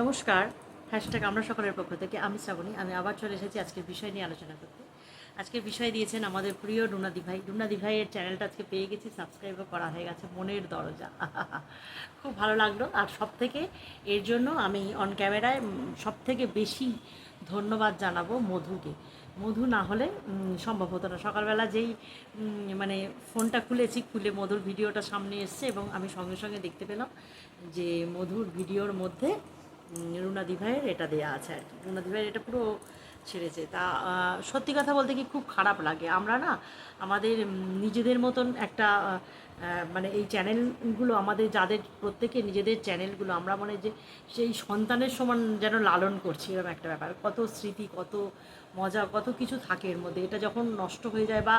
নমস্কার। হ্যাশট্যাগ আমরা সকলের পক্ষ থেকে, আমি শ্রাবণী, আমি আবার চলে এসেছি আজকের বিষয় নিয়ে আলোচনা করতে। আজকের বিষয় দিয়েছেন আমাদের প্রিয় রুনাদি ভাই। রুনাদি ভাইয়ের চ্যানেলটা আজকে পেয়ে গেছি সাবস্ক্রাইবও করা হয়ে গেছে মনের দরজা। খুব ভালো লাগল। আর সব থেকে এর জন্য আমি অন ক্যামেরায় সব থেকে বেশি ধন্যবাদ জানাব মধুকে। মধু না হলে সম্ভব হতো না। সকালবেলা যেই মানে ফোনটা খুলেছি, খুলে মধুর ভিডিওটা সামনে এসছে এবং আমি সঙ্গে সঙ্গে দেখতে পেলাম যে মধুর ভিডিওর মধ্যে রুনাদি ভাইয়ের এটা দেয়া আছে আর কি। রুনাদি ভাইয়ের এটা পুরো ছেড়েছে। তা সত্যি কথা বলতে কি খুব খারাপ লাগে। আমরা না আমাদের নিজেদের মতন একটা মানে এই চ্যানেলগুলো আমাদের যাদের প্রত্যেকে নিজেদের চ্যানেলগুলো, আমরা মনে যে সেই সন্তানের সমান যেন লালন করছি, এরকম একটা ব্যাপার। কত স্মৃতি, কত মজা, কত কিছু থাকে এর মধ্যে। এটা যখন নষ্ট হয়ে যায় বা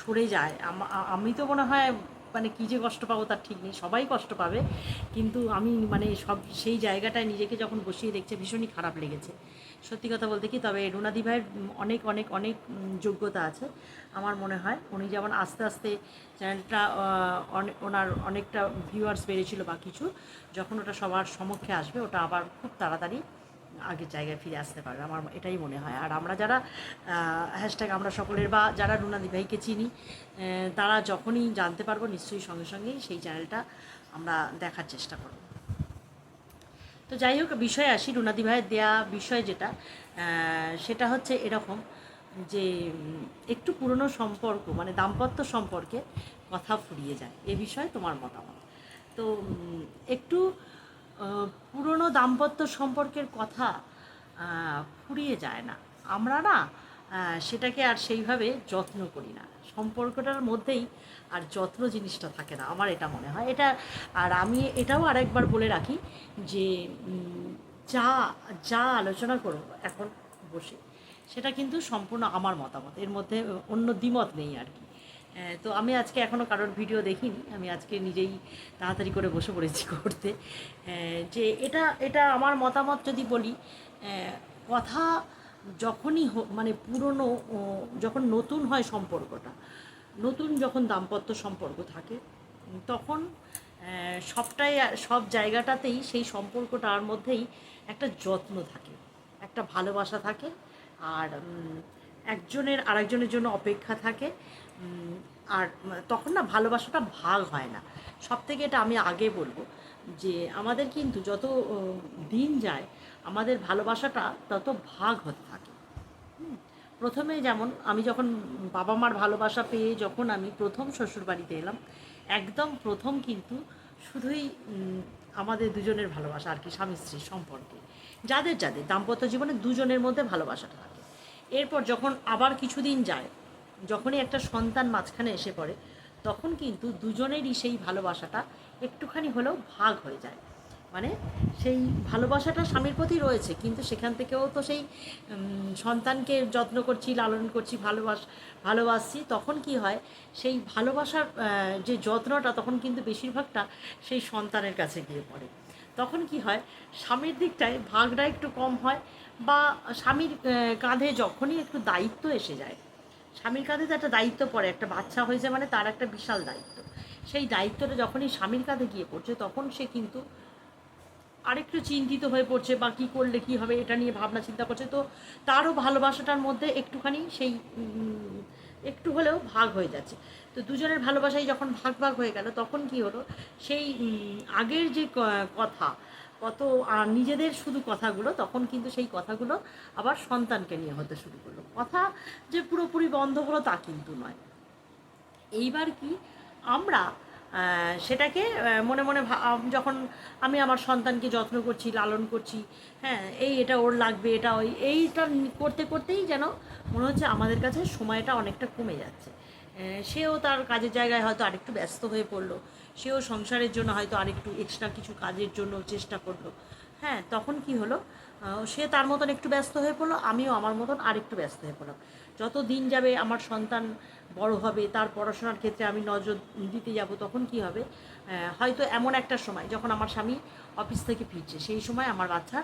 সরে যায় আমি তো মনে হয় মানে কী যে কষ্ট পাবো তার ঠিক নেই, সবাই কষ্ট পাবে। কিন্তু আমি মানে সব সেই জায়গাটায় নিজেকে যখন বসিয়ে দেখছে, ভীষণই খারাপ লেগেছে। সত্যি কথা বলতে কি, তবে রুনাদি ভাইয়ের অনেক অনেক অনেক যোগ্যতা আছে আমার মনে হয়। উনি যেমন আস্তে আস্তে চ্যানেলটা ওনার অনেকটা ভিউয়ার্স বেড়েছিল বা কিছু, যখন ওটা সবার সমক্ষে আসবে, ওটা আবার খুব তাড়াতাড়ি আগের জায়গায় ফিরে আসতে পারবে। আমার এটাই মনে হয়। আর আমরা যারা হ্যাশট্যাগ আমরা সকলের বা যারা রুনাদি ভাইকে চিনি তারা যখনই জানতে পারব, নিশ্চয়ই সঙ্গে সঙ্গেই সেই চ্যানেলটা আমরা দেখার চেষ্টা করব। তো যাই হোক, বিষয়ে আসি। রুনাদি ভাইয়ের দেয়া বিষয় যেটা সেটা হচ্ছে এরকম যে, একটু পুরনো সম্পর্ক মানে দাম্পত্য সম্পর্কে কথা ফুরিয়ে যায়। এ বিষয়ে তোমার মতামত। তো একটু পুরনো দাম্পত্য সম্পর্কের কথা ফুরিয়ে যায় না। আমরা না সেটাকে আর সেইভাবে যত্ন করি না। সম্পর্কটার মধ্যেই আর যত্ন জিনিসটা থাকে না, আমার এটা মনে হয়। এটা, আর আমি এটাও আরেকবার বলে রাখি যে যা যা আলোচনা করব এখন বসে, সেটা কিন্তু সম্পূর্ণ আমার মতামত। এর মধ্যে অন্য দ্বিমত নেই আর কি। তো আমি আজকে এখনও কারোর ভিডিও দেখিনি। আমি আজকে নিজেই তাড়াতাড়ি করে বসে পড়েছি করতে। যে এটা এটা আমার মতামত যদি বলি কথা যখনই মানে পুরনো যখন নতুন হয় সম্পর্কটা, নতুন যখন দাম্পত্য সম্পর্ক থাকে, তখন সবটাই, সব জায়গাটাতেই সেই সম্পর্কটার মধ্যেই একটা যত্ন থাকে, একটা ভালোবাসা থাকে, আর একজনের আরেকজনের জন্য অপেক্ষা থাকে আর তখন না ভালোবাসাটা ভাগ হয় না। সব থেকে এটা আমি আগে বলব যে আমাদের কিন্তু যত দিন যায়, আমাদের ভালোবাসাটা তত ভাগ হতে থাকে। প্রথমে যেমন আমি যখন বাবা মার ভালোবাসা পেয়ে যখন আমি প্রথম শ্বশুর বাড়িতে এলাম, একদম প্রথম কিন্তু শুধুই আমাদের দুজনের ভালোবাসা আর কি, স্বামী স্ত্রীর সম্পর্কে। যাদের যাদের, দাম্পত্য জীবনে দুজনের মধ্যে ভালোবাসাটা থাকে। এরপর যখন আবার কিছুদিন যায় যখনই একটা সন্তান মাঝখানে এসে পড়ে, তখন কিন্তু দুজনেরই সেই ভালোবাসাটা একটুখানি হলেও ভাগ হয়ে যায়। মানে সেই ভালোবাসাটা স্বামীর প্রতি রয়েছে, কিন্তু সেখান থেকেও তো সেই সন্তানকে যত্ন করছি, লালন করছি, ভালোবাস, ভালোবাসছি, তখন কি হয়, সেই ভালোবাসার যে যত্নটা তখন কিন্তু বেশিরভাগটা সেই সন্তানের কাছে গিয়ে পড়ে। তখন কি হয়, স্বামীর দিকটায় ভাগটা একটু কম হয় বা স্বামীর কাঁধে যখনই একটু দায়িত্ব এসে যায় স্বামীর কাঁধে তো একটা দায়িত্ব পড়ে, একটা বাচ্চা হয়েছে মানে তার একটা বিশাল দায়িত্ব। সেই দায়িত্বটা যখনই স্বামীর কাঁধে গিয়ে পড়ছে, তখন সে কিন্তু আরেকটু চিন্তিত হয়ে পড়ছে, বা কী করলে কী হবে এটা নিয়ে ভাবনা চিন্তা করছে। তো তারও ভালোবাসাটার মধ্যে একটুখানি সেই একটু হলেও ভাগ হয়ে যাচ্ছে। তো দুজনের ভালোবাসাই যখন ভাগ ভাগ হয়ে গেল, তখন কি হলো? সেই আগের যে কথা কত নিজেদের শুধু কথাগুলো, তখন কিন্তু সেই কথাগুলো আবার সন্তানকে নিয়ে হতে শুরু করল। কথা যে পুরোপুরি বন্ধ হলো তা কিন্তু নয়। এইবার কি আমরা সেটাকে মনে মনে যখন আমি আমার সন্তানকে যত্ন করছি, লালন করছি হ্যাঁ এই এটা ওর লাগবে, এটা ওই, এইটা করতে করতেই যেন মনে হচ্ছে আমাদের কাছে সময়টা অনেকটা কমে যাচ্ছে। সেও তার কাজের জায়গায় হয়তো আরেকটু ব্যস্ত হয়ে পড়ল। সেও সংসারের জন্য হয়তো আরেকটু এক্সট্রা কিছু কাজের জন্য চেষ্টা করল। হ্যাঁ তখন কি হলো? সে তার মতন একটু ব্যস্ত হয়ে পড়ল, আমিও আমার মতন আরেকটু ব্যস্ত হয়ে পড়লাম। যত দিন যাবে আমার সন্তান বড় হবে, তার পড়াশোনার ক্ষেত্রে আমি নজর দিতে যাব, তখন কি হবে? হয়তো এমন একটা সময়, যখন আমার স্বামী অফিস থেকে ফিরছে, সেই সময় আমার বাচ্চা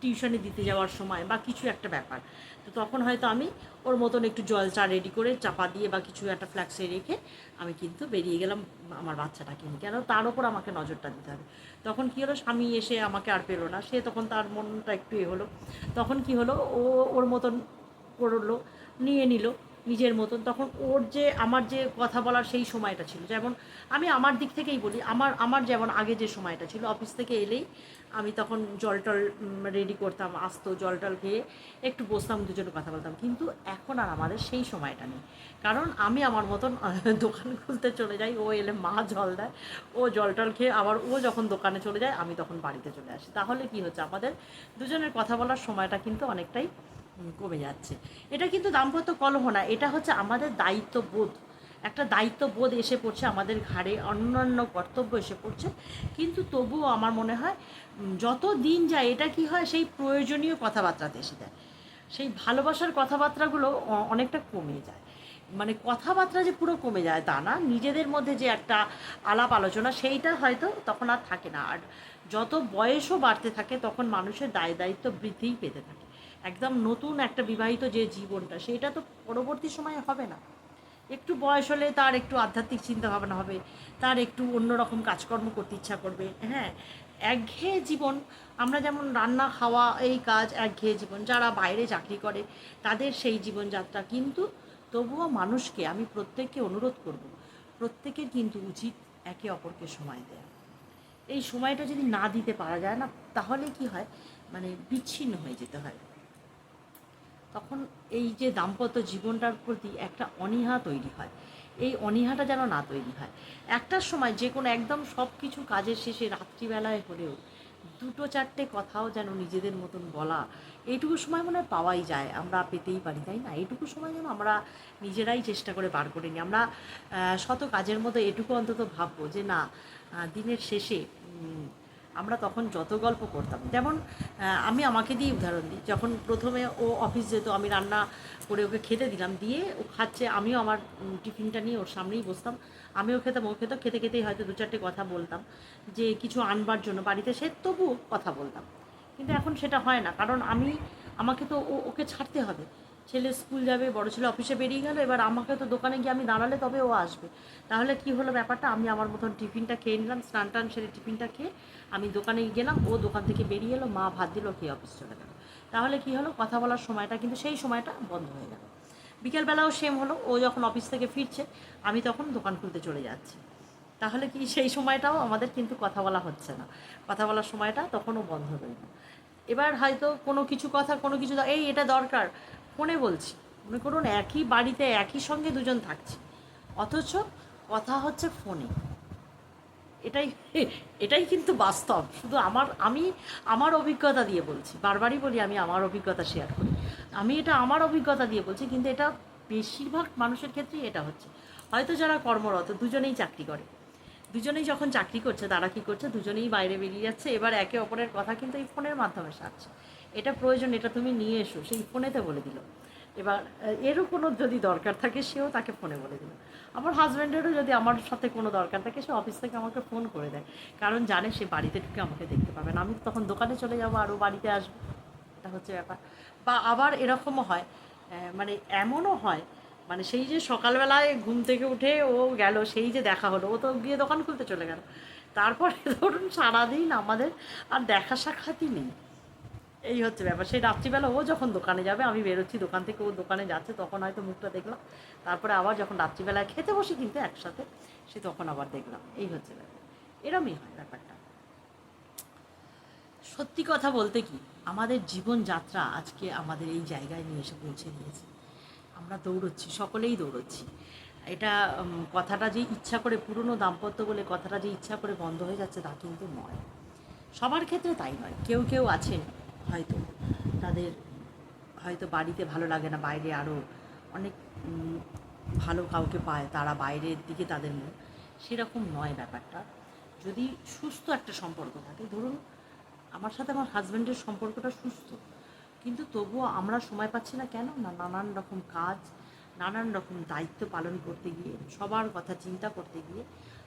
টিউশনে দিতে যাওয়ার সময় বা কিছু একটা ব্যাপার। তো তখন হয়তো আমি ওর মতন একটু জল চা রেডি করে চাপা দিয়ে বা কিছু একটা ফ্ল্যাক্সে রেখে আমি কিন্তু বেরিয়ে গেলাম আমার বাচ্চাটাকে নিয়ে। কেন? তার ওপর আমাকে নজরটা দিতে হবে। তখন কী হলো? স্বামী এসে আমাকে আর পেল না। সে তখন তার মনটা একটু এ হলো। তখন কি হলো? ও ওর মতন করল, নিয়ে নিল। নিজের মতন, তখন ওর যে, আমার যে কথা বলার সেই সময়টা ছিল। যেমন আমি আমার দিক থেকেই বলি, আমার আমার যেমন আগে যে সময়টা ছিল, অফিস থেকে এলেই আমি তখন জল টল রেডি করতাম, আসতো জল টল খেয়ে একটু বসতাম, দুজনে কথা বলতাম। কিন্তু এখন আর আমাদের সেই সময়টা নেই। কারণ আমি আমার মতন, দোকান খুলতে চলে যাই, ও এলে মা জল দেয়, ও জল টল খেয়ে আবার ও যখন দোকানে চলে যায়, আমি তখন বাড়িতে চলে আসি। তাহলে কি হচ্ছে? আমাদের দুজনের কথা বলার সময়টা কিন্তু অনেকটাই কমে যাচ্ছে। এটা কিন্তু দাম্পত্য কলহ না, এটা হচ্ছে আমাদের দায়িত্ববোধ। একটা দায়িত্ববোধ এসে পড়ছে আমাদের ঘাড়ে, অন্যান্য কর্তব্য এসে পড়ছে। কিন্তু তবুও আমার মনে হয় যত দিন যায়, এটা কি হয়, সেই প্রয়োজনীয় কথাবার্তাতে এসে যায়। সেই ভালোবাসার কথাবার্তাগুলো অনেকটা কমে যায়। মানে কথাবার্তা যে পুরো কমে যায়, তা না। নিজেদের মধ্যে যে একটা আলাপ আলোচনা, সেইটা হয়তো তখন আর থাকে না। আর যত বয়সও বাড়তে থাকে, তখন মানুষের দায় দায়িত্ব বৃদ্ধিই পেতে থাকে। একদম নতুন একটা বিবাহিত যে জীবনটা, সেটা তো পরবর্তী সময়ে হবে না। একটু বয়স হলে তার একটু আধ্যাত্মিক চিন্তা ভাবনা হবে, তার একটু অন্যরকম কাজকর্ম করতে ইচ্ছা করবে হ্যাঁ। একঘেয়ে জীবন, আমরা যেমন রান্না, খাওয়া, এই কাজ একঘেয়ে জীবন, যারা বাইরে চাকরি করে, তাদের সেই জীবনযাত্রা। কিন্তু তবুও মানুষকে আমি প্রত্যেককে অনুরোধ করব, প্রত্যেকের কিন্তু উচিত একে অপরকে সময় দেওয়া এই সময়টা যদি না দিতে পারা যায় না, তাহলে কি হয়? মানে বিচ্ছিন্ন হয়ে যেতে হয়। তখন এই যে দাম্পত্য জীবনটার প্রতি একটা অনীহা তৈরি হয়। এই অনীহাটা যেন না তৈরি হয়। একটার সময় যে কোনো একদম সব কিছু কাজের শেষে রাত্রিবেলায় হলেও দুটো চারটে কথাও যেন নিজেদের মতন বলা, এইটুকু সময় মনে হয় পাওয়াই যায়। আমরা পেতেই পারি, তাই না? এইটুকু সময় যেন আমরা নিজেরাই চেষ্টা করে বার করে নিই। আমরা শত কাজের মধ্যে এটুকু অন্তত ভাববো যে না দিনের শেষে আমরা তখন যত গল্প করতাম। যেমন আমি আমাকে দিয়ে উদাহরণ দিই। যখন প্রথমে ও অফিস যেত, আমি রান্না করে ওকে খেতে দিলাম, দিয়ে ও খাচ্ছে, আমিও আমার টিফিনটা নিয়ে ওর সামনেই বসতাম। আমিও খেতাম, ও খেতো, খেতে খেতেই হয়তো দু চারটে কথা বলতাম, যে কিছু আনবার জন্য বাড়িতে সে তবু কথা বলতাম। কিন্তু এখন সেটা হয় না। কারণ আমি, আমাকে তো ওকে ছাড়তে হবে। ছেলে স্কুল যাবে, বড় ছেলে অফিসে বেরিয়ে গেল, এবার আমাকে তো দোকানে গিয়ে আমি দাঁড়ালে তবে ও আসবে। তাহলে কি হলো ব্যাপারটা? আমি আমার মতন টিফিনটা খেয়ে নিলাম, স্নান টান সেরে টিফিনটা খেয়ে আমি দোকানে গেলাম, ও দোকান থেকে বেরিয়ে এলো, মা ভাত দিল খেয়ে অফিস চলে গেল। তাহলে কি হলো? কথা বলার সময়টা কিন্তু সেই সময়টা বন্ধ হয়ে গেল। বিকেলবেলাও সেম হলো, ও যখন অফিস থেকে ফিরছে, আমি তখন দোকান খুলতে চলে যাচ্ছি। তাহলে কি সেই সময়টাও আমাদের কিন্তু কথা বলা হচ্ছে না। কথা বলার সময়টা তখনও বন্ধ রইল এবার হয়তো কোনো কিছু কথা, কোনো কিছু এই এটা দরকার। ফোনে বলছি। মনে করুন একই বাড়িতে একই সঙ্গে দুজন থাকছি। অথচ কথা হচ্ছে ফোনে। এটাই এটাই কিন্তু বাস্তব। শুধু আমার, আমি আমার অভিজ্ঞতা দিয়ে বলছি। বারবারই বলি, আমি আমার অভিজ্ঞতা শেয়ার করি। আমি এটা আমার অভিজ্ঞতা দিয়ে বলছি, কিন্তু এটা বেশিরভাগ মানুষের ক্ষেত্রেই এটা হচ্ছে। হয়তো যারা কর্মরত, দুজনেই চাকরি করে। দুজনেই যখন চাকরি করছে, তারা কি করছে? দুজনেই বাইরে বেরিয়ে যাচ্ছে। এবার একে অপরের কথা কিন্তু এই ফোনের মাধ্যমে সারছে। এটা প্রয়োজন, এটা তুমি নিয়ে এসো। সেই ফোনেতে বলে দিল। এবার, এরও কোনো যদি দরকার থাকে, সেও তাকে ফোনে বলে দিল। আমার হাজব্যান্ডেরও যদি আমার সাথে কোনো দরকার থাকে, সে অফিস থেকে আমাকে ফোন করে দেয়। কারণ জানে সে বাড়িতে ঢুকে আমাকে দেখতে পাবে না। আমি তখন দোকানে চলে যাব, আরও বাড়িতে আসব। এটা হচ্ছে ব্যাপার। বা আবার এরকমও হয় মানে এমনও হয় মানে সেই যে সকালবেলায় ঘুম থেকে উঠে ও গেল, সেই যে দেখা হলো, ও তো গিয়ে দোকান খুলতে চলে গেল। তারপরে ধরুন সারাদিন আমাদের আর দেখা সাক্ষাৎই নেই। এই হচ্ছে ব্যাপার। সেই রাত্রিবেলা ও যখন দোকানে যাবে, আমি বেরোচ্ছি দোকান থেকে, ও দোকানে যাচ্ছে, তখন হয়তো মুখটা দেখলাম তারপরে আবার যখন রাত্রিবেলায় খেতে বসি কিন্তু একসাথে, সে তখন আবার দেখলাম। এই হচ্ছে ব্যাপার। এরমই হয় ব্যাপারটা। সত্যি কথা বলতে কি, আমাদের জীবনযাত্রা আজকে আমাদের এই জায়গায় নিয়ে এসে পৌঁছে দিয়েছে। আমরা দৌড়চ্ছি, সকলেই দৌড়চ্ছি। এটা কথাটা যে ইচ্ছা করে, পুরনো দাম্পত্য বলে কথাটা যে ইচ্ছা করে বন্ধ হয়ে যাচ্ছে, তা কিন্তু নয়। সবার ক্ষেত্রে তাই নয়। কেউ কেউ আছেন হয়তো তাদের হয়তো বাড়িতে ভালো লাগে না, বাইরে আরও অনেক ভালো কাউকে পায় তারা বাইরের দিকে তাদের মন। সেরকম নয় ব্যাপারটা। যদি সুস্থ একটা সম্পর্ক থাকে, ধরুন আমার সাথে আমার হাজব্যান্ডের সম্পর্কটা সুস্থ, কিন্তু তবুও আমরা সময় পাচ্ছি না কেন? না নানান রকম কাজ, নানান রকম দায়িত্ব পালন করতে গিয়ে, সবার কথা চিন্তা করতে গিয়ে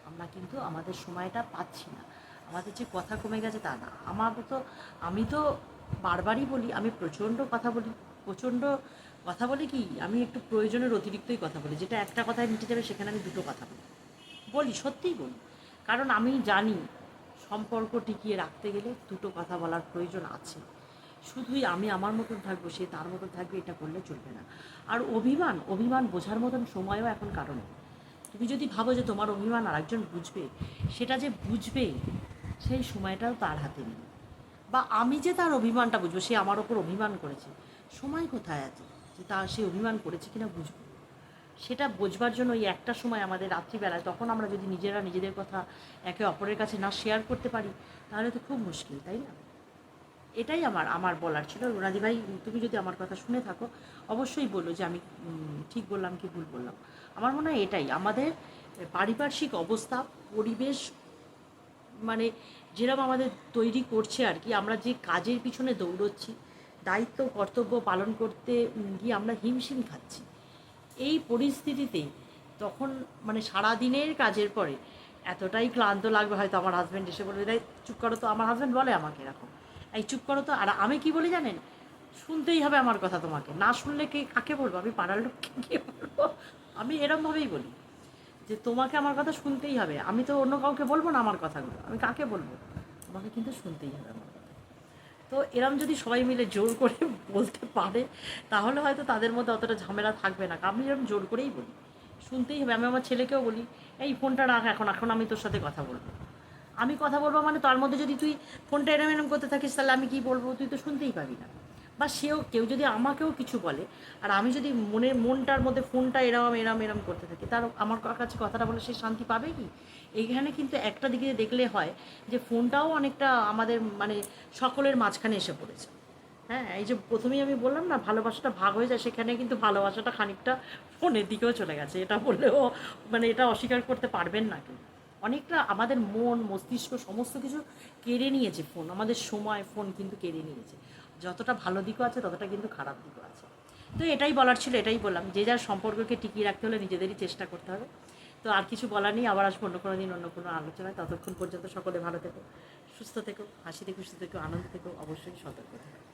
আমরা কিন্তু আমাদের সময়টা পাচ্ছি না। আমাদের যে কথা কমে গেছে তা না। আমার তো আমি তো বারবারই বলি, আমি প্রচণ্ড কথা বলি, প্রচণ্ড কথা বলি কি, আমি একটু প্রয়োজনের অতিরিক্তই কথা বলি। যেটা একটা কথায় মিটে যাবে, সেখানে আমি দুটো কথা বলি। বলি, সত্যিই বলি। কারণ আমি জানি, সম্পর্ক টিকিয়ে রাখতে গেলে দুটো কথা বলার প্রয়োজন আছে। শুধুই আমি আমার মতন থাকব, সে তার মতন থাকবে, এটা করলে চলবে না। আর অভিমান অভিমান বোঝার মতন সময়ও এখন কারণ। তুমি যদি ভাবো যে তোমার অভিমান আরেকজন বুঝবে, সেটা যে বুঝবে, সেই সময়টাও তার হাতে নেই। বা আমি যে তার অভিমানটা বুঝব, সে আমার ওপর অভিমান করেছে। সময় কোথায় আছে যে তার সে অভিমান করেছে কিনা বুঝব? সেটা বোঝবার জন্য ওই একটা সময় আমাদের রাত্রিবেলায়, তখন আমরা যদি নিজেরা নিজেদের কথা একে অপরের কাছে না শেয়ার করতে পারি, তাহলে তো খুব মুশকিল, তাই না? এটাই আমার আমার বলার ছিল। রোনাদি ভাই, তুমি যদি আমার কথা শুনে থাকো, অবশ্যই বলো যে আমি ঠিক বললাম কি ভুল বললাম। আমার মনে হয় এটাই। আমাদের পারিপার্শ্বিক অবস্থা, পরিবেশ মানে যেরকম আমাদের তৈরি করছে আর কি, আমরা যে কাজের পিছনে দৌড়চ্ছি, দায়িত্ব, কর্তব্য পালন করতে গিয়ে আমরা হিমশিম খাচ্ছি। এই পরিস্থিতিতে তখন মানে সারাদিনের কাজের পরে এতটাই ক্লান্ত লাগবে, হয়তো আমার হাজব্যান্ড এসে বলবে তাই চুপ করো তো, আমার হাজব্যান্ড বলে আমাকে এরকম। এই চুপ করো তো, আর আমি কি বলি জানেন? শুনতেই হবে আমার কথা তোমাকে, না শুনলে কে, কাকে বলব? আমি পাড়ার লোককে গিয়ে বলব? আমি এরমভাবেই বলি। যে তোমাকে আমার কথা শুনতেই হবে। আমি তো অন্য কাউকে বলব না আমার কথাগুলো। আমি কাকে বলব? তোমাকে কিন্তু শুনতেই হবে আমার কথা। তো এরম যদি সবাই মিলে জোর করে বলতে পারে, তাহলে হয়তো তাদের মধ্যে অতটা ঝামেলা থাকবে না। আমি এরকম জোর করেই বলি। শুনতেই হবে। আমি আমার ছেলেকেও বলি, এই ফোনটা রাখ এখন এখন আমি তোর সাথে কথা বলব। আমি কথা বলব মানে তার মধ্যে যদি তুই ফোনটা এরম এরম করতে থাকিস, তাহলে আমি কি বলব? তুই তো শুনতেই পাবি না। বা সেও, কেউ যদি আমাকেও কিছু বলে, আর আমি যদি মনের, মনটার মধ্যে ফোনটা এরম এরম এরম করতে থাকি, তার আমার কাছে কথাটা বলে সে শান্তি পাবে কি? এইখানে কিন্তু একটা দিকে দেখলে হয় যে ফোনটাও অনেকটা আমাদের মানে সকলের মাঝখানে এসে পড়েছে। হ্যাঁ এই যে প্রথমেই আমি বললাম না, ভালোবাসাটা ভাগ হয়ে যায়, সেখানে কিন্তু ভালোবাসাটা খানিকটা ফোনের দিকেও চলে গেছে। এটা বললেও মানে এটা অস্বীকার করতে পারবেন না কেউ। অনেকটা আমাদের মন, মস্তিষ্ক সমস্ত কিছু কেড়ে নিয়েছে ফোন। আমাদের সময় ফোন কিন্তু কেড়ে নিয়েছে। যতটা ভালো দিকও আছে, ততটা কিন্তু খারাপ দিকও আছে। তো এটাই বলার ছিল, এটাই বললাম। যে যার সম্পর্ককে টিকিয়ে রাখতে হলে নিজেদেরই চেষ্টা করতে হবে। তো আর কিছু বলার নেই, আবার আসব অন্য কোনো দিন, অন্য কোনো আলোচনায়। ততক্ষণ পর্যন্ত সকলে ভালো থেকো, সুস্থ থেকো, হাসি হাসিতে খুশি থেকো, আনন্দ থেকো, অবশ্যই সতর্ক থেকো।